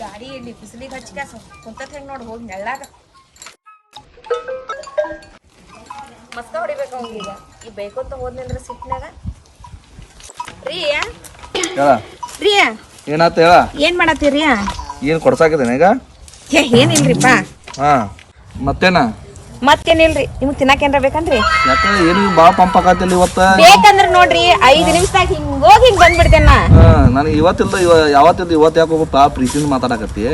ಗಾಡಿ ಇಲ್ಲಿ ಬಿಸಿಲಿಗೆ ಹಚ್ಕ ಕುಂತತ್ ಹೆಂಗ್ ನೋಡಿ ಹೋಗಿ ನೆಳ್ಳಾಗ. ಮಸ್ತ ಹೊಡಿಬೇಕು ಅವ್ನಿಗೆ ಈಗ. ಈ ಬೈಕೊಂತ ಹೋದ್ನಿ ಅಂದ್ರೆ ಸಿಟ್ನಾಗ. ರೀಯಾ ಹೇಳ. ರೀ ಏನಾತ ಹೇಳ? ಏನ್ ಮಾಡತ್ತೀರಿ? ಏನ್ ಕೊಡ್ಸಾಕಿದ್ದೇನೆ ಈಗ? ಏ ಏನಿಲ್ರಿಪ್ಪ. ಹಾ. ಮತ್ತೇನ? ಮತ್ತೇನಿಲ್ರಿ? ನಿಮ್ಗೆ ತಿನ್ನಕ್ ಏನ್ರ ಬೇಕನ್ರಿ ಯಾಕಂದ್ರೆ ಏನು ಭಾಳ ಪಂಪ್ ಆಗತ್ತಿಲ್ಲ ಇವತ್ತ? ಬೇಕಂದ್ರ ನೋಡ್ರಿ ಐದ್ ನಿಮಿಷದಾಗ ಹಿಂಗ್ ಬಂದ್ಬಿಡ್ತೇನ ಹಾ ನನಗೆ ಇವತ್ತಿಲ್ದ ಇವ ಯಾವತ್ತಿಲ್ದ ಇವತ್ತು ಯಾಕೆ ಹೋಗುತ್ತಾ ಪ್ರೀತಿಯಿಂದ ಮಾತಾಡಕತ್ತಿ.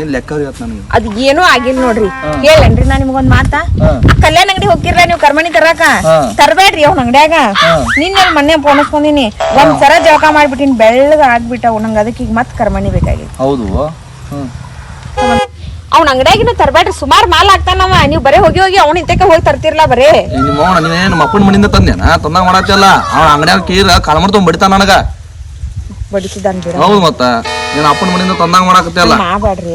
ಏನ್ ಲೆಕ್ಕ ಇವತ್ತು ನನಗೆ? ಅದ್ ಏನೂ ಆಗಿಲ್ಲ ನೋಡ್ರಿ. ಹೇಳನ್ರಿ ನಾ ನಿಮ್ಗೊಂದ್ ಮಾತಾ. ಕಲ್ಯಾಣ ಅಂಗಡಿ ಹೋಗಿರ್ಲ ನೀವು ಕರ್ಮಣಿ ತರಾಕ. ತರಬೇಡ್ರಿ ಅವ್ನ ಅಂಗಡ್ಯಾಗ. ನಿನ್ನೆ ಮೊನ್ನೆ ಪೋಣಿಸ್ಕೊಂಡಿನಿ ಒಂದ್ ಸರ ಜಳಕ ಮಾಡ್ಬಿಟ್ಟಿನಿ ಬೆಳ್ಳಗ ಆಗ್ಬಿಟ್ಟವು ನಂಗ ಅದಕ್ಕೆ ಈಗ ಮತ್ ಕರ್ಮಣಿ ಬೇಕಾಗಿತ್ತು. ಹೌದು. ಹ್ಮ್. ಅವ್ನ ಅಂಗಡಿಯಾಗಿನ ತರಬೇಡ್ರಿ ಸುಮಾರು ಮಾಲ್ ಆಗ್ತಾನವ. ನೀವು ಬರೇ ಹೋಗಿ ಹೋಗಿ ಅವ್ನ ಇಂತಕ್ಕೆ ಹೋಗಿ ತರ್ತಿರ್ಲ ಬರೇ? ನಿಮ್ಮ ಅವನ ನೀನೇನು ಮಕ್ಕಳ ಮನಿಂದ ತಂದೇನ ತಂದಾಗ ಮಾಡತ್ತಲ್ಲ ಅವ್ನ ಅಂಗಡಿಯಾಗ ಕೀರ ಕಾಲ ಮಾಡ್ತೊಂಡ್ ಬಡಿತಾನ ನನಗ. ಬಡಿಸಿದಾನ್ ಬಿಡ. ಹೌದು ಮತ್ತ. ನೀನ್ ಅಪ್ಪನ ಮನಿಂದ ತಂದಾಗ ಮಾಡಕತ್ತಿಯಲ್ಲ? ಮಾಡ್ಬೇಡ್ರಿ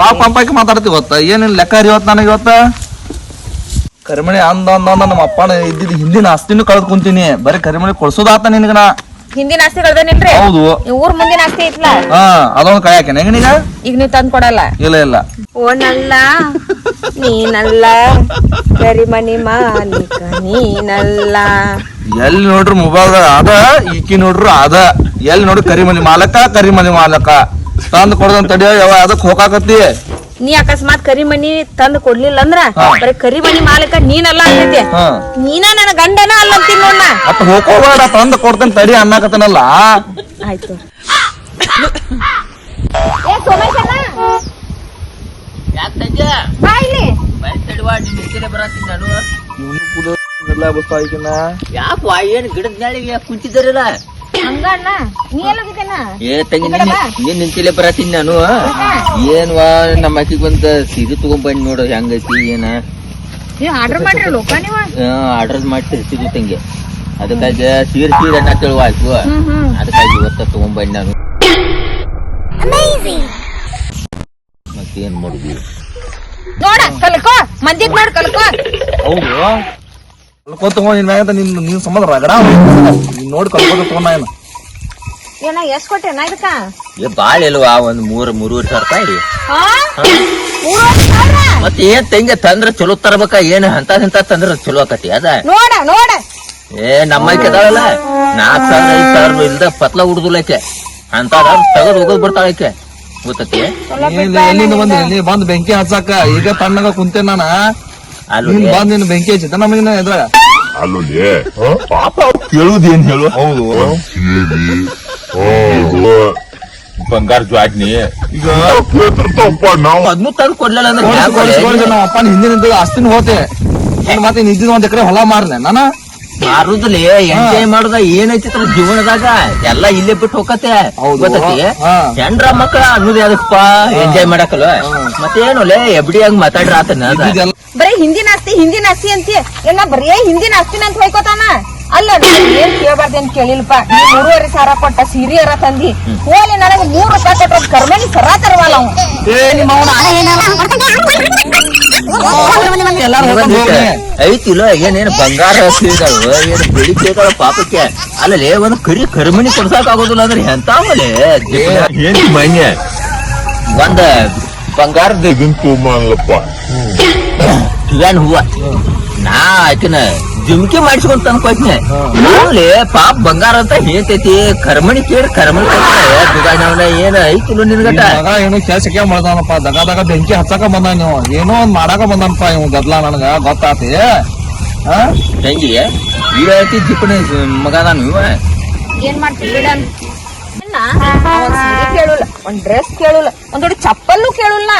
ಬಾ ಪಂಪಾಕಿ ಮಾತಾಡ್ತಿ ಇವತ್ತ. ಏನೇನ್ ಲೆಕ್ಕ ರೀ ಇವತ್ತು ನನಗೆ ಇವತ್ತ? ಕರಿಮಣಿ ಅಂದ ಅಂದ ಅಂದ ನಮ್ಮ ಅಪ್ಪನ ಇದ್ದಿದ್ ಹಿಂದಿನ ಆಸ್ತಿನೂ ಕಳೆದ್ ಕುಂತೀನಿ. ಬರೀ ಕರಿಮಣಿ ಕೊಡ್ಸೋದಾತ ನಿನಗನ? ಹಿಂದಿನ ಆಸ್ತಿ ಕಳ್ದೇನಿಲ್ರಿ ಹೌದು. ಊರ್ ಮುಂದಿನ ಆಸ್ತಿ ಐತ್ಲ? ಹಾ ಅದೊಂದು ಕಾಯಕೇನ ಹೆಂಗನೀಗ ಈಗ ನೀವ್ ತಂದ್ ಕೊಡಲ್ಲ? ಇಲ್ಲ ಇಲ್ಲ. ಓನಲ್ಲ ನೀನಲ್ಲ. ಕರಿಮಣಿ ಮಾಲೀಕ ನೀನಲ್ಲ. ಎಲ್ಲಿ ನೋಡ್ರಿ ಮೊಬೈಲ್ ಅದ ಈಕಿ ನೋಡ್ರಿ ಅದ. ಎಲ್ಲಿ ನೋಡ್ರಿ ಕರಿಮನಿ ಮಾಲಕ ಕರಿಮನಿ ಮಾಲಕ. ತಂದ್ ಕೊಡದಂತ ತಡಿಯೋ ಯಾವ ಅದಕ್ಕೆ ಹೋಗಾಕತ್ತಿ? ನೀ ಅಕಸ್ಮಾತ್ ಕರಿಮಣಿ ತಂದ್ ಕೊಡ್ಲಿಲ್ಲ ಅಂದ್ರ ಬರೀ ಕರಿಮಣಿ ಮಾಲಕ ನೀನಲ್ಲ ಅಂತಿದ್ದೆ ನೀನ ನನ್ನ ಗಂಡನ ಅಲ್ಲ ಅಂತೀನಿ ನೋಡ ಅಪ್ಪ ಹೋಗೋಬೇಡ ತಂದ್ ಕೊಡ್ತೇನೆ ತಡಿ ಅನ್ನಕತ್ತನಲ್ಲ. ಆಯ್ತು. ಬಾ ಇಲ್ಲಿ. ಯಾಕೆ ಏನ್ ಗಿಡದ ಇವನು ಕುಂತಿದ್ದಾರಲ್ಲ? ಏ ಕಡೆ ತಂಗಿ ನೀನ್ ಬರತೀನಿ ನಾನು ಏನ್ ವಾ ನಮ್ಮ ಅಕ್ಕಿಗೆ ಬಂದ ಸೀರೆ ತಗೊಂಡ್ಬಂದ್ ನೋಡು ಹೆಂಗೈತಿ ಏನ? ಆರ್ಡರ್ ಮಾಡಿ ಸೀರೆ ತಂಗಿ. ಅದಕ್ಕಾಗಿ ಸೀರೆ ಸೀರೆ ಅನ್ನ ಹ್ಮ್ ಹ್ಮ್. ಅದಕ್ಕಾಗಿ ಇವತ್ತ ತಗೊಂಡ್ಬಂದ್ ನಾನು. ಮತ್ತೇನ್ ಮಾಡುದು? ನೋಡ ಕಲ್ಕೋ. ಮಂದಿಗ್ ನೋಡ್ ಕಲ್ಕೋ. ಹೌದು? ಕಲ್ಕೋ ತಗೋ ನಿನ್ ಮ್ಯಾಗ ನಿನ್ ನಿನ್ ಸಂಬಂಧ ರಗಡ ನೀನ್ ನೋಡಿ ಕಲ್ಕೋತ ತಗೊಂಡ ಏನು ಏನ ಎಷ್ಟ್ ಇದಕ್ಕ? ಏ ಬಾಳ ಇಲ್ವಾ ಒಂದ್ ಮೂರ್ ಮೂರುವರೆ ಸಾವಿರ ರೂಪಾಯಿ? ಮತ್ತೆ ಏನ್ ತಂಗಿ ತಂದ್ರ ಚಲೋ ತರಬೇಕ ಏನ್ ಅಂತ ಅಂತ ತಂದ್ರ ಚಲೋ ಆಕತಿ ಅದ? ನೋಡ ನೋಡ. ಏ ನಮ್ಮ ಅದಾವಲ್ಲ ನಾಲ್ಕ್ ಸಾವಿರ ಐದ್ ಸಾವಿರ ಇಲ್ದ ಪತ್ಲ ಹುಡುದಲಕ್ಕೆ ಅಂತ ತಗದ್ ಹೋಗೋದ್ ಬಿಡ್ತಾಳಕ್ಕೆ ಗೊತ್ತತಿ? ನೀನ್ ಎಲ್ಲಿಂದ ಬಂದಿ? ಎಲ್ಲಿ ಬಂದ್ ಬೆಂಕಿ ಹಚ್ಚಾಕ ಈಗ ತಣ್ಣಗ ಕುಂತೇನ ನಾನ? ನೀನ್ ಬಂದ್ ನಿನ್ ಬೆಂಕಿ ಹಚ್ಚಿತ ನಮಗಿನ ಇದ್ರಾಗ ಅಲ್ಲೋಲಿ ಪಾಪ ಅವ್ರು ಕೇಳುವುದೇನ್ ಹೇಳು? ಹೌದು. ಬಂಗಾರ ಜ್ವಾಡ್ನಿ ಈಗ ನಾವು. ಅದನ್ನು ತಂದು ಕೊಡ್ಲಿಲ್ಲ ಅಂದ್ರೆ ನಮ್ಮ ಅಪ್ಪನ ಹಿಂದಿನ ಅಸ್ತಿನ ಹೋತೆ. ಮತ್ತೆ ನಿಜದ ಒಂದ್ ಎಕರೆ ಹೊಲ ಮಾರ್ನೆ ನಾನ? ಮಾರುದ್ಲಿ ಎಂಜಾಯ್ ಮಾಡುದ ಏನೈತಿ ಅದ್ರ ಜೀವನದಾಗ? ಎಲ್ಲ ಇಲ್ಲೇ ಬಿಟ್ಟು ಹೋಗತ್ತೆ ಹೌದು. ಗೊತ್ತತಿ. ಹೆಂಡ್ರ ಮಕ್ಕಳ ಅನ್ನೋದು ಎಂಜಾಯ್ ಎಂಜಾಯ್ ಮಾಡಕಲ್ಲ ಮತ್ತೇನು ಲೇ ಎಬ್ಡಿ ಹಂಗ್ ಮಾತಾಡ್ರ ಆತನ ಬರೀ ಹಿಂದಿನ ನಾಸ್ತಿ ಹಿಂದಿನ ನಾಸ್ತಿ ಅಂತಿ ಏನ ಬರೀ ಹಿಂದಿನ ನಾಸ್ತಿನ ಅಂತ ಹೋಯ್ಕೋತಾನ ಅಲ್ಲ ಏನ್ ಕೇಳಬಾರ್ದು ಅಂತ ಕೇಳಿಲ್ಪ ನೀ ಮೂರುವರೆ ಸಾವಿರ ಕೊಟ್ಟ ಸೀರೆ ಅರ ತಂದಿ. ಹೋಲಿ ನನಗೆ ಮೂರು ರೂಪಾಯಿ ಕೊಟ್ಟ ಕರ್ಮಣಿ ಸರ ತರವಲ್ಲ ಐತಿಲೋ ಏನೇನು ಬಂಗಾರ ಕೇಳಿದಾಳು ಏನು ಬೆಳಿ ಕೇಳಿದಾಳ ಪಾಪಕ್ಕೆ? ಅಲ್ಲಲೇ ಒಂದು ಕರಿ ಕರ್ಮಣಿ ಕೊಡ್ಸಾಕ್ ಆಗೋದಿಲ್ಲ ಅಂದ್ರೆ ಎಂತಾವಲೆ ಏನು ಮನ್ಯ ಒಂದ ಬಂಗಾರದ ಗುಂಪು ತಗೊಂಬಲ್ಲಪ್ಪ ಏನ್ ಹೂವ ನಾ ಆಕಿನ ಜುಮ್ಕಿ ಮಾಡಿಸ್ಕೊಂತ ಅನ್ಕೋತ್ನೆ ನೋಡ್ಲಿ ಪಾಪ ಬಂಗಾರ ಅಂತ ಹೇಳ್ತೈತಿ. ಕರ್ಮಣಿ ಕೇಳಿ ಕರ್ಮಣಿ ದುಗಾನವನ ಏನ ಐತಿಲ್ಲ ನಿನ್ಗಟ. ಏನೋ ಕೆಲ್ಸಕ್ಕೆ ಮಾಡ್ದಾನಪ್ಪ. ದಗ ದಗ ಬೆಂಕಿ ಹಚ್ಚಕ ಬಂದಾನ ನೀವು ಏನೋ ಒಂದ್ ಮಾಡಾಕ ಬಂದಾನಪ್ಪ ಇವ್ ಗದ್ಲ ನನಗ. ಗೊತ್ತಾತಿ? ಹಾ ತಂಗಿ ಈಗ ಐತಿ ಜಿಪ್ಪಣಿ ಮಗ ನಾನು ಇವ. ಏನ್ ಮಾಡ್ತೀನಿ ಕೇಳುಲ್ಲ. ಒಂದ್ ಡ್ರೆಸ್ ಕೇಳುಲ್ಲ. ಒಂದ್ ದೊಡ್ಡ ಚಪ್ಪಲ್ಲು ಕೇಳುಲ್ಲ.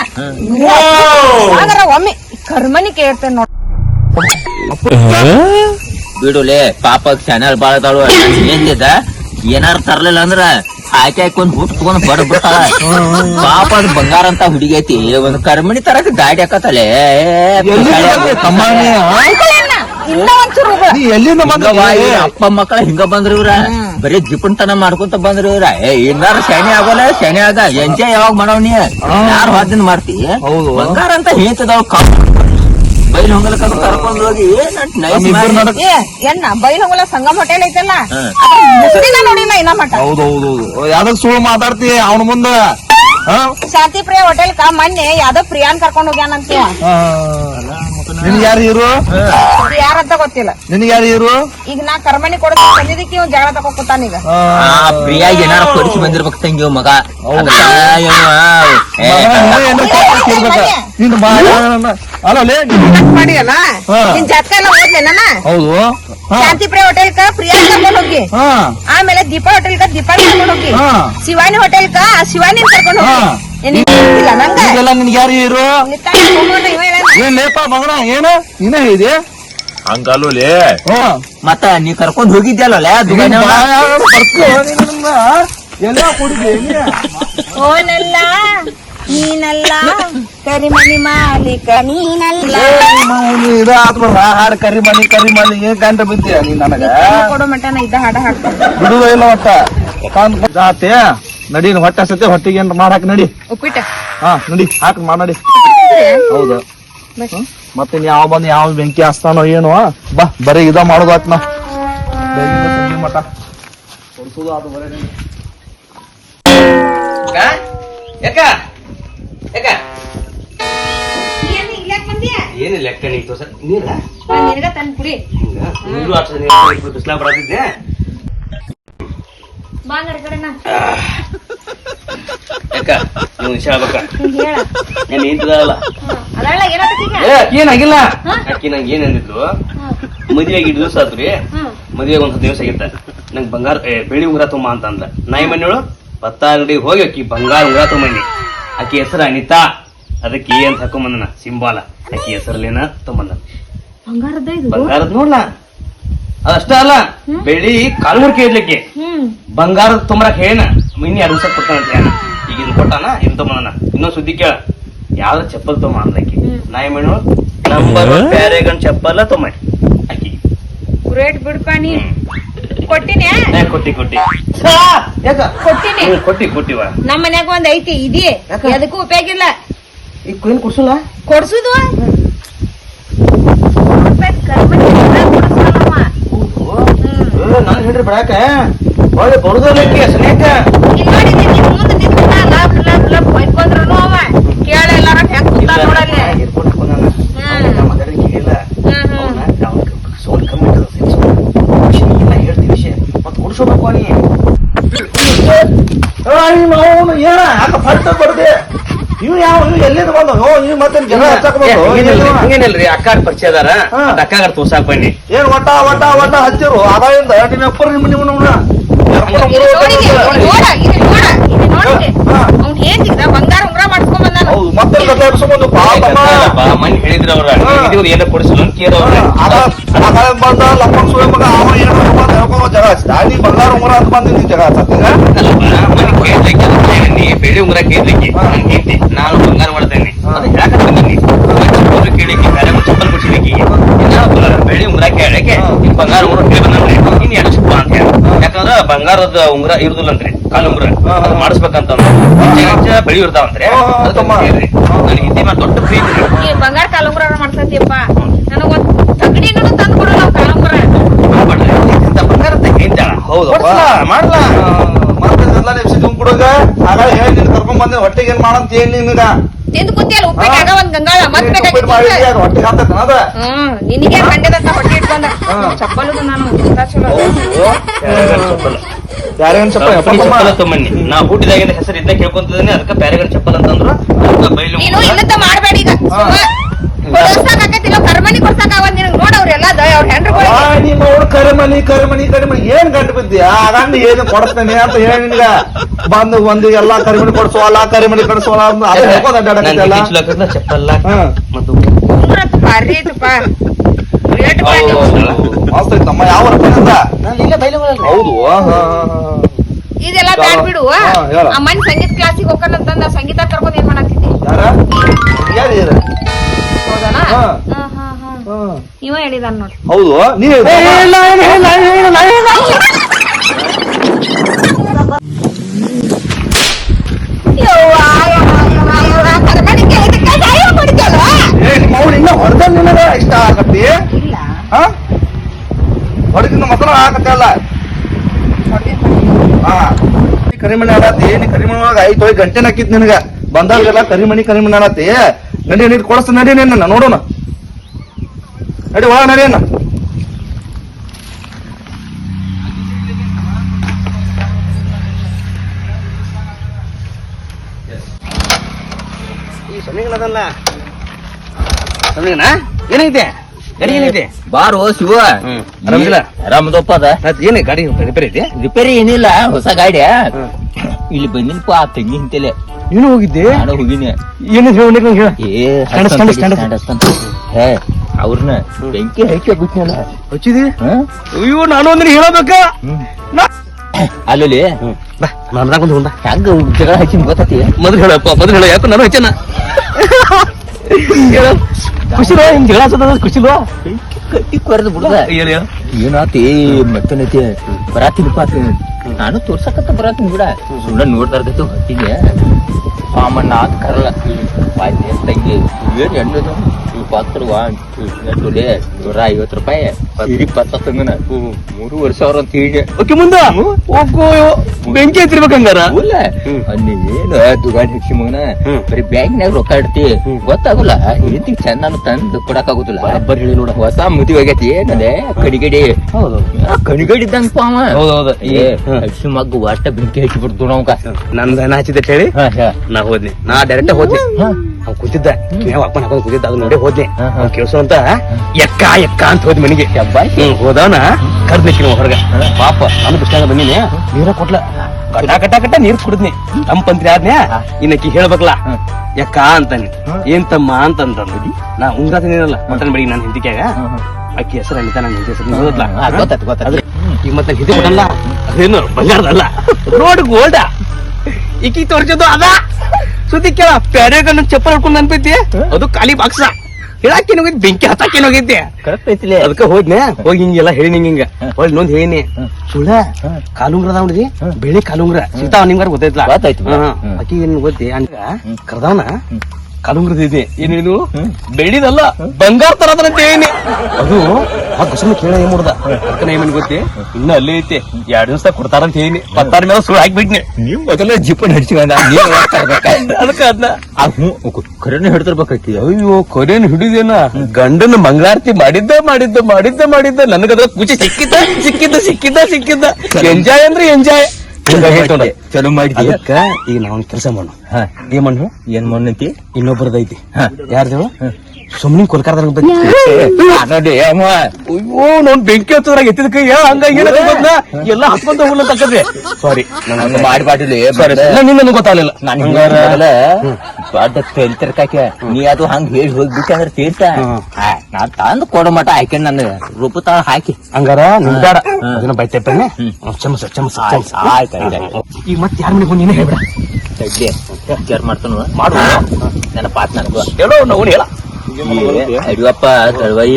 ಒಮ್ಮೆ. ಕರ್ಮಣಿ ಕೇಳ್ತೇನೆ ನೋಡ್. ಬಿಡುಲೆ ಪಾಪ ಚಾನಲ್ ಬಾಳ್ತಾಳು ಏನಿದ? ಏನಾರ ತರ್ಲಿಲ್ಲ ಅಂದ್ರ ಆಕೆ ಹಾಕೊಂಡ್ ಹುಟ್ ತಗೊಂಡ್ ಬಡ ಬಿಡ್ತಾಳ. ಪಾಪ ಅದ್ ಬಂಗಾರ ಅಂತ ಹುಡುಗಿ ಐತಿ ಒಂದ್ ಕರ್ಮಣಿ ತರಕ ಗಾಡಿ ಹಾಕತ್ತಲೆ? ಇನ್ನ ಒಂಚೂರು ನೀ ಎಲ್ಲಿಂದ ಬಂದ ಅಪ್ಪ ಮಕ್ಕಳ ಹಿಂಗ ಬಂದ್ರು ಇವ್ರ ಬರೀ ಜಿಪುಣ್ತನ ಮಾಡ್ಕೊಂತ ಬಂದ್ರು ಇವ್ರ ಏ ಇನ್ನಾರ ಶನಿ ಆಗೋಲ್ಲ ಶನಿ ಆಗ ಎಂಜಾಯ್ ಯಾವಾಗ ಮಾಡವ್ ನೀ? ಯಾರು ಹೊದ್ದಿನ ಮಾಡ್ತಿ? ಹೌದು. ಬಂಗಾರ ಅಂತ ಹೇಳ್ತದವ್ ಕಾವ್. ಬೈಲ್ ಹೊಂಗಲಕ್ಕ ಕರ್ಕೊಂಡ್ ಹೋಗಿ ಎಣ್ಣ ಬೈಲಂಗುಲ ಸಂಗಮ್ ಹೋಟೆಲ್ ಐತಲ್ಲ? ಮುಸ್ಲಿನ ನೋಡಿಲ್ಲ ಇನ್ನ ಮಟ ಹೌದು ಹೌದು ಹೌದು. ಯಾವ್ದಾಗ ಸುಳ್ಳು ಮಾತಾಡ್ತಿ ಅವನ ಮುಂದ? ಶಾಂತಿ ಪ್ರಿಯ ಹೋಟೆಲ್ ಕ ಮೊನ್ನೆ ಯಾವ್ದೋ ಪ್ರಿಯಾನ್ ಕರ್ಕೊಂಡು ಹೋಗ್ಯಾನಂತ. ನಿನ್ಗೆ ಯಾರು ಇರು ಯಾರಂತ ಗೊತ್ತಿಲ್ಲ. ನಿನ್ಗೆ ಯಾರು ಇರು ಈಗ ನಾ ಕರ್ಮಣಿ ಕೊಡೋದ್ ಬಂದಿದ್ದಕ್ಕೆ ಇವ್ ಜಗಳ ಕೂತಾನ ಈಗ. ಆ ಪ್ರಿಯಾಗಿ ಏನಾರ ಕೊಡಿಸಿ ಬಂದಿರ್ಬೇಕು ತಂಗಿ ಮಗ. ಏ, ನಿನ್ನ ಅಲ್ಲ ಲೇ ಮಾಡಿ ಅಲ್ಲ ಹಾ. ನಿನ್ ಜಾತಕ ಎಲ್ಲ ಓದ್ಲೆ ನನ್ನ ಹೌದು. ಹಾ. ಹೋಟೆಲ್ ಕ ಪ್ರಿಯಾ ಕರ್ಕೊಂಡ್ ಹೋಗಿ. ಹಾ. ಆಮೇಲೆ ದೀಪಾ ಹೋಟೆಲ್ ಕ ದೀಪಾ ಕರ್ಕೊಂಡ್ ಹೋಗಿ. ಹಾ. ಶಿವಾನಿ ಹೋಟೆಲ್ ಕ ಶಿವಾನಿ ಕರ್ಕೊಂಡು ಹೋಗಿ. ನಿನಗ್ ಯಾರು ಇರು ನಿತ್ತಾಗಿ ಹೋಗೋಣ ಇವ ಹೇಳಲ್ಲ. ಏನ್ ಲೇಪ ಮಗನ? ಏನ? ನೀನೇ ಇದೆ ಹಂಗಲ್ಲೋಲೆ ಹ್ಮ್ ಮತ್ತ ನೀ ಕರ್ಕೊಂಡ್ ಹೋಗಿದ್ಯಲ್ಲ ಎಲ್ಲ ಕುಡಿದೆ ಓನಲ್ಲ. ನೀನಲ್ಲ. ಕರಿಮಣಿ ಮಾಲೀಕ ನೀನಲ್ಲ. ಹಾಡು ಕರಿ ಮನಿ ಕರಿ ಮನಿ ಏನ್ ಗಂಟ ಬಿದ್ದೀಯ ನೀನ್ ನನಗ? ಕೊಡೋ ಮಟನ ಇದ್ದ ಹಾಡ ಹಾಡ್ತಾನೆ ಬಿಡುದ ಇಲ್ಲ ಕಾಂತ್ ಜಾತೆ ನಡಿ ಹೊಟ್ಟೆ ಸತಿ ಹೊಟ್ಟಿಗೆ ಏನ್ ಮಾಡಾಕ್ ನಡಿ. ಉಪ್ಪಿಟ್ಟ. ಹಾ ನಡಿ ಹಾಕ್ ಮಾಡಿ ಹೌದು? ಮತ್ತೆ ನೀ ಯಾವ ಬಂದ್ ಯಾವ ಬೆಂಕಿ ಹಾಸ್ತಾನೋ ಏನೋ? ಬಾ ಬರೀ ಇದ ಮಾಡುದ ಆತ್ ನಾ. ಕೊಡ್ಸೋದು ಅದು ಬರೀ ಯಾಕ? ಏನು ಲೆಕ್ಕ ತೋರ್ಸ. ನೀರ? ನಿನಗ ತಂದ್ ಕುಡಿ. ಹಿಂಗ? ನೀರು ನೀರು ಬಿಸ್ಲಾ ಬರತ್ತಿದ್ದೆ ಬಾ ನೀವು ನಿಶಾ ಆಗ್ಬೇಕ? ಹೇಳ. ಅದಲ್ಲ ಏ ಏನಾಗಿಲ್ಲ ಅಕ್ಕಿ ನಂಗೆ ಏನ್ ಅಂದಿದ್ರು ಮದ್ವೆ ಆಗಿ ದಿವಸ ಆತ್ರಿ ಮದುವೆಗೆ ಒಂದ್ ದಿವಸ ಆಗಿತ್ತ. ನಂಗೆ ಬಂಗಾರ ಬೆಳಿ ಉಂಗ್ರ ತುಂಬ ಅಂತ ಅಂದ ನಾಯಿ ಮನೆಯಳು ಭತ್ತ ಅಂಗಡಿಗೆ ಹೋಗಿ ಅಕ್ಕಿ ಬಂಗಾರ ಉಂಗ್ರ ತುಂಬಿ ಅಕ್ಕಿ ಹೆಸರು ಅನಿತಾ. ಅದಕ್ಕೆ ಏನ್ ಹಾಕೊಂಬಂದನ. ಸಿಂಬಾಲ. ಅಕ್ಕಿ ಹೆಸರ್ಲೇನ ತೊಗೊಂಬಂದ ಬಂಗಾರದ ಇದು? ಬಂಗಾರದ ನೋಡ್ಲಾ? ಅದಷ್ಟ ಅಲ್ಲ ಬೆಳಿ ಕಾಲ್ಮುರ್ಕೆ ಇಡ್ಲಿಕ್ಕೆ ಹ್ಮ್. ಬಂಗಾರದ ತೊಂಬರಕ್ ಹೇಳ ಮಿನಿ ಎರಡು ದಿವಸ ಕೊಟ್ಟಾನಂತ ಹೇಳ ಈಗ ಇದು ಕೊಟ್ಟಾನ? ಇನ್ ತೊಗೊಂಬನ ಇನ್ನೊಂದ್ ಸುದ್ದಿ ಕೇಳ. ಯಾವ್ದ ಚಪ್ಪಲ್ ತೊಗೊಂಬ ನಾ ನಾಯಿ ಮೇಣು ನಂಬರ್ ಬೇರೆ ಗಂಡ್ ಚಪ್ಪಲ್ಲ ತೊಂಬ. ಅಕ್ಕಿ ಗ್ರೇಟ್ ಬಿಡ್ಪ ನೀ. ಕೊಟ್ಟಿನಿ ಏ, ಕೊಟ್ಟಿ ಕೊಟ್ಟಿ. ಕೊಟ್ಟಿನಿ. ಕೊಟ್ಟಿ ಕೊಟ್ಟಿವ. ನಮ್ಮ ಮನ್ಯಾಗ ಒಂದ್ ಐತಿ ಇದೆಯೇ ಅದಕ್ಕೂ ಉಪಯೋಗ ಇಲ್ಲ. ಈಗ ಕ್ಲೀನ್ ಕೊಡ್ಸಲ್ಲ ಕೊಡ್ಸುದು. ನಾನು ಹೇಳ್ರಿ ಬಿಡಾಕ ಒಳ್ಳೆ ಸೌಂಡ್ ಕಮ್ಮಿ ಹೇಳ್ತೀವಿ ವಿಷಯ ಮತ್ತೆ ಕೊಡ್ಸೋಬೇಕು ನೀ ಏನ ಯಾಕ ಫಟ್ ಬರ್ದೆ ಇವ್ ಯಾವ ಇವ್ ಎಲ್ಲಿಂದ ಬಂದ ಇವ್ ಮತ್ತೆ ಜನ ಹಚ್ಚಕ್ ಬಂದು? ಹಂಗೇನಿಲ್ರಿ ಅಕ್ಕಾರ ಪರಿಚಯ ಅದಾರ. ಹಾ. ಅಕ್ಕಾಗ ತೋರ್ಸಾಕ್ ಬನ್ನಿ. ಏನ್ ಒಟ್ಟ ಒಟ್ಟ ಒಟ್ಟ ಹಚ್ಚಿರು? ಅದಾಯಿಂದ ನಿಮ್ಮ ಅಪ್ಪರ್ ನಿಮ್ಮ ನಿಮ್ಮ ಬಂಗಾರ ಉಂಗ್ರ ಮಾಡ್ಕೊಂಡು ಬಂದಾನ. ಹೌದು ಮತ್ತೆ ಕಥೆ ಮನೆ ಹೇಳಿದ್ರ ಅವ್ರ. ಏನೋ ಕೊಡಿಸಲು ಅಂತ ಕೇಳ ಅದ ಬಂದ? ಲಪ್ಪನ್ ಸುಳೆ ಮಗ ಅವ ಏನೋ ಜಗ ಹಚ್ಚಿದ ನೀ ಬಂಗಾರ ಉಂಗ್ರ ಅಂತ ಬಂದಿದ್ದೀನಿ ಜಗ ಹಚ್ಚ ಮನೆ ಬೆಳ್ಳಿ ಉಂಗುರ ಕೇಳಿಕ್ಕೆ ಕೇಳ್ತಿ ನಾನು ಬಂಗಾರ ಮಾಡ್ತೇನೆ. ಅದು ಯಾಕೆ ಬಂದಿನಿ? ಚಪ್ಪಲ್ ಕೇಳಿಕ್ಕೆ ಬೇರೆ ಚಪ್ಪಲ್ ಕೊಡ್ಸಿಲಿಕ್ಕೆ. ಬೆಳ್ಳಿ ಉಂಗುರ ಕೇಳಕ್ಕೆ ನಿಮ್ ಬಂಗಾರ ಉಂಗ್ರ ಕೇಳಿ ಬಂದ್ರೆ ಇನ್ ಎರಡು ಚಪ್ಪ ಅಂತ ಹೇಳಿ. ಯಾಕಂದ್ರ ಬಂಗಾರದ ಇರುದಿಲ್ಲ ಇರುದಿಲ್ಲಂತ್ರಿ ಕಾಲು ಉಂಗುರ. ಅದು ಮಾಡಿಸ್ಬೇಕಂತ ಬೆಳಿ ಇರ್ತಾವಂತ್ರಿ. ನನಗೆ ಹಿಂದಿ ಮಾಡಿ ದೊಡ್ಡ ಪ್ರೀತಿ. ಬಂಗಾರ ಕಾಲು ಮಾಡ್ಸತಿಯಪ್ಪ ನನಗೊಂದ್ ತಗಡಿನೂ ತಂದು ಕೊಡು ನಾವು ಕಾಲುಂಗ್ರ ಮಾಡ್ಬೇಡ್ರಿ. ಇಂಥ ಬಂಗಾರದ ಹೆಂಡ್ತಾಳ. ಹೌದಪ್ಪ. ಕೊಡ್ಸ್ಲಾ? ಮಾಡ್ಲಾ? ಮತ್ತೆ ಎಲ್ಲ ಆಗ ಹೇಳಿ ನೀನ್ ಕರ್ಕೊಂಡ್ ಬಂದೆ ಹೊಟ್ಟೆಗೆ ಏನ್ ಮಾಡಂತ ಏನ್ ನಿನಗ ತಿಂದು ಕೂತಿಯಲ್ಲ ಒಂದ್ ಗಂಗಾಳ ಮತ್ ಬೇಕಾಗಿತ್ತು ಹೊಟ್ಟೆಗೆ ಅದ ಹ್ಮ್ ನಿನಗೆ ಹೊಟ್ಟೆ ಇಟ್ಕೊಂಡ. ನಾನು ಚಲೋ ಪ್ಯಾರೆಗನ್ ಚಪ್ಪಲ್. ತಗೊಂಬನ್ನಿ. ನಾ ಹುಟ್ಟಿದಾಗಿಂದ ಹೆಸರು ಇದ್ದ ಕೇಳ್ಕೊಂತಿದ್ದೇನೆ ಅದಕ್ಕೆ ಪ್ಯಾರೆಗನ್ ಚಪ್ಪಲ್ ಅಂತಂದ್ರು. ಅದಕ್ಕೆ ಬೈಲು ಮಾಡ್ಬೇಡಿ ಈಗ. ಕರ್ಮನಿ ಕೊಡ್ಸಾಕ ಅವನ್ ನಿನಗ್ ನೋಡ ಅವ್ರೆಲ್ಲ ಅವ್ರ ಹೆಂಡ್ರು ನಿಮ್ಮ ಅವ್ರು ಕರಿಮನಿ ಕರಿಮನಿ ಕರಿಮನಿ ಏನ್ ಗಂಟು ಬಿದ್ದಿ ಏನು ಕೊಡಿಸ್ತೇನೆ ಅಂತ ಹೇಳಿ ನಿನ್ಗ? ಬಂದು ಒಂದು ಎಲ್ಲಾ ಕರಿಮನಿ ಕೊಡ್ಸೋಲ್ಲ ಕರಿಮನಿ ಕೊಡ್ಸೋಲ್ಲ ಅಂತ ಅದೇ. ಮತ್ತು ರೇಟ್ ಮಸ್ತ್ ಐತಮ್ಮ ಯಾವ ಹೌದು ಹಾ, ಹಾ, ಹಾ. ಇದೆಲ್ಲ ಬ್ಯಾಡ್ ಬಿಡು ಹಾ, ಹೇಳ. ಆ ಮನ್ ಸಂಗೀತ ಕ್ಲಾಸಿಗೆ ಸಂಗೀತ ಕರ್ಕೊಂಡ್ ಏನ್ ಯಾರ? ಯಾರು ಹಾ. ಹಾ. ಇವ ಹೇಳಿದಾನ ನೋಡಿ. ಹೌದು ನೀ ಇನ್ನ ಹೊಡೆದ ನಿನಗ ಇಷ್ಟ ಆಗತ್ತಿ? ಇಲ್ಲ. ಹಾ? ಹೊಡಗಿನ ಮಕ್ಕಳು ಆಗತ್ತೆ ಅಲ್ಲ? ಹಾ. ಕರಿಮಣಿ ಆಡತಿ ನೀ ಕರಿಮಣಿ ಒಳಗ ಐದು ಹೋಗಿ ಗಂಟೆ ಹಾಕಿತ್ ನಿನಗ. ಬಂದಾಗೆಲ್ಲ ಕರಿಮಣಿ ಕರಿಮಣಿ ಆಡತಿ ನಡಿ ನೀರು ಕೊಡಸ್ತ ನಡಿ ನಿನ್ನ ನೋಡೋಣ. ನಡಿ ಒಳ ನಡಿ ಅಣ್ಣ. ಈ ಸಮೀಕರಣದಲ್ಲ ಸಮೀಕರಣ ಏನೈತೆ ಗಾಡಿ ಏನೈತೆ ಬಾರು ಶಿವ. ಹ್ಮ್. ಆರಾಮಿಲ್ಲ? ಆರಾಮದಪ್ಪ ಅದ. ಏನು ಗಾಡಿ ರಿಪೇರಿ ಐತಿ ರಿಪೇರಿ ಏನಿಲ್ಲ ಹೊಸ ಗಾಡಿ. ಇಲ್ಲಿ ಬಂದಿನಪ್ಪ ಆ ಹಿಂತೆಲೆ ನೀನು ಹೋಗಿದ್ದೆ? ನಾನು ಹೋಗಿನಿ. ಏನು ಹೇಳಿ ಏ ಅವ್ರನ್ನ ಬೆಂಕಿ ಹಚ್ಚಿ ಬಿಟ್ನಲ್ಲ ಹಚ್ಚಿದಿ? ಅಯ್ಯೋ ನಾನು ಅಂದ್ರೆ ಹೇಳಬೇಕಾ ಅಲ್ಲಿ ಬಾ ನಾನು ಒಂದು ಹೊಂದ ಹೆಂಗ ಜಗಳ ಹಚ್ಚಿ ಗೊತ್ತತಿ? ಮೊದಲು ಹೇಳಪ್ಪ ಮೊದಲು ಹೇಳ ಯಾಕೋ ನಾನು ಹಚ್ಚನ? ಖುಷಿಲೋ ಹಿಂಗ್ ಜಗಳ ಹಚ್ಚದ ಖುಷಿಲೋ? ಕಟ್ಟಿ ಕೊರೆದು ಬಿಡುದ. ಏನಾತಿ ಮತ್ತೇನೈತಿ? ಬರಾತಿನಪ್ಪ. ನಾನು ತೋರ್ಸಕತ್ತ ಬರಾತೀನಿ ಬಿಡ. ಸುಣ್ಣ ನೋಡ್ದಾರ್ದೈತು ಹೊತ್ತಿಗೆ. ಪಾಮಣ್ಣ ಆತ್ ಕರಲ್ಲ ಬಾಯ್ತಿ ತಂಗಿ. ಏನ್ ಎಣ್ಣದು ಪಾತ್ರ ಟುಡೆ ನೂರ ಐವತ್ತು ರೂಪಾಯಿ ಅಂತ ಹೇಳಿ ಓಕೆ ಮುಂದ? ಹೋಗೋ ಬೆಂಕಿ ಹತ್ತಿರ್ಬೇಕಂಗಾರ? ಇಲ್ಲ. ನೀವೇನು ದುಗಾಡಿ ಹೆಚ್ಚಿ ಮಗನ. ಬರೀ ಬ್ಯಾಂಕ್ನಾಗ ರೊಕ್ಕ ಇಡ್ತಿ. ಗೊತ್ತಾಗಲ್ಲ. ರೀತಿ ಚಂದ ತಂದು ಕೊಡಕ್ ಆಗುದಿಲ್ಲ ಬರಬ್ಬರ್ ಹೇಳಿ ನೋಡ. ಹೊಸ ಮುದಿ ಆಗೈತಿ. ಏನದೆ? ಕಡಿಗಡಿ ಕಡಿಗಡಿ ಇದ್ದಂಗಪ್ಪ ಅವ. ಹೌದೌದು. ಏ ಹಸಿ ಮಗ್ಗು ಅಷ್ಟ ಬೆಂಕಿ ಹಚ್ಚಿ ಬಿಡ್ತು ನಾವು ನಂದ ಏನ ಹಚ್ಚಿದ್ದೆ ಹೇಳಿ. ನಾ ಹೋದ್ನಿ. ನಾ ಡೈರೆಕ್ಟ್ ಹೋದ್ನಿ. ಹಾ. ಅವ್ನು ಕೂತಿದ್ದ ಯಾವ ಅಪ್ಪನ ಹಾಕೊಂಡು ಕೂತಿದ್ದ? ಅದು ನೋಡೇ ಹೋದ್ನೆ. ಅವ್ ಕೇಳಿಸೋ ಅಂತ ಎಕ್ಕ ಎಕ್ಕ ಅಂತ ಹೋದ್ ಮನೆಗೆ. ಹೋದವನ ಕರ್ದ್ ನಿಕ್ಕಿನ ಹೊರಗ. ಪಾಪ ನಾನು ಬಿಸ್ಲಾಗ ಬಂದಿನಿ. ನೀರ ಕೊಟ್ಲ. ಕಟ್ಟ ಕಟ್ಟ ಕಟ್ಟ ನೀರ್ ಕುಡಿದ್ನಿ. ತಂಪಂತ್ರಿ ಆದ್ನ್ಯಾ? ಇನ್ನಕ್ಕಿ ಹೇಳ್ಬೇಕಲ್ಲ? ಎಕ್ಕ ಅಂತಾನೆ ಏನ್ ತಮ್ಮ ಅಂತಂದ ನಾ ಉಂಗಾತನೇನಲ್ಲ ಮಟನ್ ಬಡಿ ನಾನು ಹಿಂದಿಕ್ಯಾಗ. ಅಕ್ಕಿ ಹೆಸರು ನನ್ನ ಹಿಂದಿ ಹೆಸರು. ಓದಲ್ಲ ಹಾ, ಗೊತ್ತಾಯ್ತು, ಗೊತ್ತಾಯ್ತು. ಈಗ ಮತ್ತೆ ಹಿಂದಿ ಕೊಡಲ್ಲ ಅದೇನು ಬಂಗಾರದಲ್ಲ? ರೋಡ್ ಗೋಲ್ಡ? ಇಕ್ಕಿ ತೋರ್ಸೋದು ಅದ? ಸುದ್ದಿ ಕೇಳ ಪ್ಯಾರೇಗನ್ನ ಚಪ್ಪಲ್ ಹಿಡ್ಕೊಂಡು ಅನ್ಪೈತಿ ಅದು ಖಾಲಿ ಬಾಕ್ಸ. ಹೇಳಾಕೇನ್ ಹೋಗಿದ್ ಬೆಂಕಿ ಹತ್ತಾಕೇನ್ ಹೋಗಿದ್ದೆ? ಕರೆಕ್ಟ್ ಐತಿಲೆ. ಅದಕ್ಕ ಹೋದ್ನೆ. ಹೋಗಿ ಹಿಂಗೆಲ್ಲ ಹೇಳಿ ಹಿಂಗ. ಒಳ್ಳೆ ನೊಂದ್ ಹೇಳಿನಿ. ಸುಳ್ಳ? ಕಾಲುಂಗ್ರ ಅದಾವ ನೋಡಿ ಬೆಳಿ ಕಾಲುಂಗ್ರ. ಸಿಗ್ತಾವ ನಿಮ್ಗಾರ ಗೊತ್ತೈತ್ಲ? ಗೊತ್ತಾಯ್ತು. ಆಕಿ ಏನ್ ಗೊತ್ತಿ? ಅಂದ್ರ ಕರ್ದವನ? ಕಾಲುಂಗ್ರದ ಇದೆ ಏನೇನು ಬೆಳ್ಳಿದಲ್ಲ ಬಂಗಾರ ತರ ಅಂತ ಹೇಳಿ ಅದು ಆ ಕುಸುಮ ಕೇಳ ಏನ್ ಮಾಡ್ದ? ಅಕ್ಕನ ಏನ್ ಗೊತ್ತಿ? ಇನ್ನ ಅಲ್ಲೇ ಐತೆ. ಎರಡ್ ದಿವಸ ಕೊಡ್ತಾರಂತ ಏನಿ? ಪತ್ತಾರ ಮೇಲೆ ಸುಳ್ಳು ಹಾಕ್ಬಿಟ್ನಿ. ನೀವು ಮೊದಲ ಜಿಪ್ಪನ್ ಹಿಡ್ಸಿಕೊಂಡ ಅದಕ್ಕೆ ಅದನ್ನ ಕರೆನ ಹಿಡ್ತಿರ್ಬೇಕೈತಿ ಅಯ್ಯೋ ಕೊರೇನ್ ಹಿಡಿದೇನ? ಗಂಡನ ಮಂಗಳಾರತಿ ಮಾಡಿದ್ದ ಮಾಡಿದ್ದ ಮಾಡಿದ್ದ ಮಾಡಿದ್ದ. ನನಗದ ಕೂಚಿ ಸಿಕ್ಕಿದ್ದ ಸಿಕ್ಕಿದ್ದ ಸಿಕ್ಕಿದ್ದ ಸಿಕ್ಕಿದ್ದ. ಎಂಜಾಯ್ ಅಂದ್ರೆ ಎಂಜಾಯ್. ಚಲೋ ಮಾಡಿದ್ಯ ಅದಕ್ಕ ಈಗ ನಾವ್ ಕೆಲಸ ಮಾಡು. ಏನ್ ಮಣ್ಣು ಏನ್ ಐತಿ. ಇನ್ನೊಬ್ಬರದೈತಿ ಯಾರ್ದೇವ ಸುಮ್ನೆ ಕೊಲ್ಕಾರದಾಗ ಬಂದಿ ನೋಡಿ ಅಮ್ಮ. ಅಯ್ಯೋ ನೋನ್ ಬೆಂಕಿ ಹತ್ತದ್ರಾಗ ಎತ್ತಿದ ಕೈ ಹಂಗ ಗೊತ್ತಾ ಎಲ್ಲ ಹತ್ಕೊಂತ ಹೋಗ್ಲ ತಕ್ಕದ್ರಿ ಸಾರಿ ಹಂಗ ಮಾಡ್ಬಾರ್ದಿಲ್ಲ ಸಾರಿ. ನಿನ್ನ ಗೊತ್ತಾಗಲಿಲ್ಲ. ನಾನು ಹಿಂಗಾರಲ್ಲ ದೊಡ್ಡ ತೆಲ್ತಿರ್ಕಾಕೆ ನೀ ಅದು ಹಂಗ ಹೇಳಿ ಹೋಗ್ಬಿಟ್ಟೆ ಅಂದ್ರೆ ತೀರ್ತ ನಾನ್ ನಾ ತಂದು ಕೊಡೋ ಮಟ ಹಾಕಿ ನನ್ನ ರೂಪ ತಾಳ ಹಾಕಿ. ಹಂಗಾರ ನಿನ್ ಬೇಡ. ಅದನ್ನ ಬೈತೇಪನೆ ಚಮಸ ಚಮಸ ಆಯ್ತು. ಈಗ ಮತ್ತೆ ಯಾರ ಮನೆಗೆ ನೀನೇ ಹೇಳ್ಬೇಡ. ಮಾಡ್ತಾನು. ಮಾಡು. ನನ್ನ ಪಾತ್ ನನಗೂ. ಹೇಳೋ ನಾವು ಹೇಳ. ಯಡಿಯೂರಪ್ಪ ತಳವಾಯಿ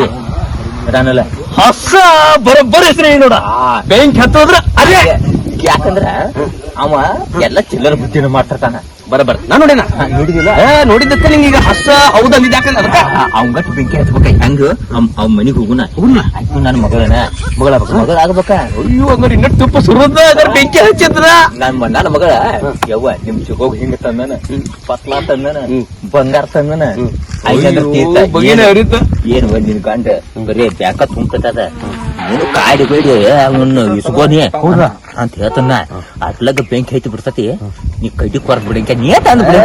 ಅದಾನಲ್ಲ ಹಸ ಬರೋಬ್ಬರ ಹೆಸರು ನೋಡ. ಬೆಂಕಿ ಹತ್ತೋದ್ರ ಅದೇ. ಯಾಕಂದ್ರ ಅವ ಎಲ್ಲ ಚಿಲ್ಲರ ಬುದ್ಧಿನ ಮಾಡ್ತಿರ್ತಾನ. ಬರಬರ. ನಾನು ನೋಡೇನ? ನೋಡಿದಿಲ್ಲ ನೋಡಿದ್ದಕ್ಕ ನಿಂಗೆ ಈಗ ಹಸ ಹೌದ ಯಾಕಂದ್ರೆ ಅದಕ್ಕ? ಅವಂಗಟ್ ಬೆಂಕಿ ಹಚ್ಬೇಕ ಹೆಂಗ? ಅವ್ ಮನಿಗ್ ಹೋಗುನ? ಆಯ್ತು ನನ್ನ ಮಗಳನ? ಮಗಳ ಮಗಳ ಆಗ್ಬೇಕ? ಅಯ್ಯೋ ಅಂದ್ರೆ ಇನ್ನ ತುಪ್ಪ ಸುರದ ಅದ್ರ ಬೆಂಕಿ ಹಚ್ಚಿದ್ರ? ನನ್ ಮ- ನನ್ನ ಮಗಳ. ಯವ್ವ ನಿಮ್ ಚಿಗೋಗ್ ಹಿಂಗ ತಂದನ? ಪತ್ಲಾ ತಂದನ? ಬಂಗಾರ ತಂದನ? ಏನ್- ಬಂದಿನ ಏನ್ ನಿನ್ ಗಂಡ? ಬರೀ ಬ್ಯಾಕ ತುಂಬ್ತದ. ನೀನು ಕಾಡಿ ಬೇಡಿ. ಅವನ್ನ ಇಸ್ಕೋನಿ? ಅಂತ ಹೇಳ್ತಾನ. ಅಟ್ಲಾಗ ಬೆಂಕಿ ಹೈತಿ ಬಿಡ್ತತಿ. ನೀ ಕಡ್ಡಿ ಕೊರ್ದ್ ಬಿಡಿ ನೀ ತಂದ್ ಬಿಡಿ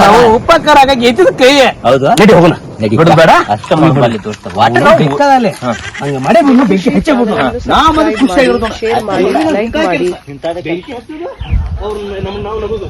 ನಾವು ಉಪಕಾರ ಆಗಿ ಎತ್ತಿದ ಕೈ ಹೌದು. ನಡಿ ಹೋಗೋಣ. ನಡಿ ಬಿಡು ಬೇಡ. ಅಷ್ಟ ಮಾಡಬಲ್ಲಿ ದೋಸ್ತ ವಾಟ ಬೇಕಾದಲ್ಲೇ ಹಂಗ ಮಾಡೇ ಬಿಡು ಬೆಂಕಿ ಹೆಚ್ಚಬಹುದು. ನಾ ಖುಷಿ ಖುಷಿಯಾಗಿರೋದು. ಶೇರ್ ಮಾಡಿ ಲೈಕ್ ಮಾಡಿ. ಬೆಂಕಿ ಅವ್ರು ನಮ್ಮ ನಾವು ನಗೋದು.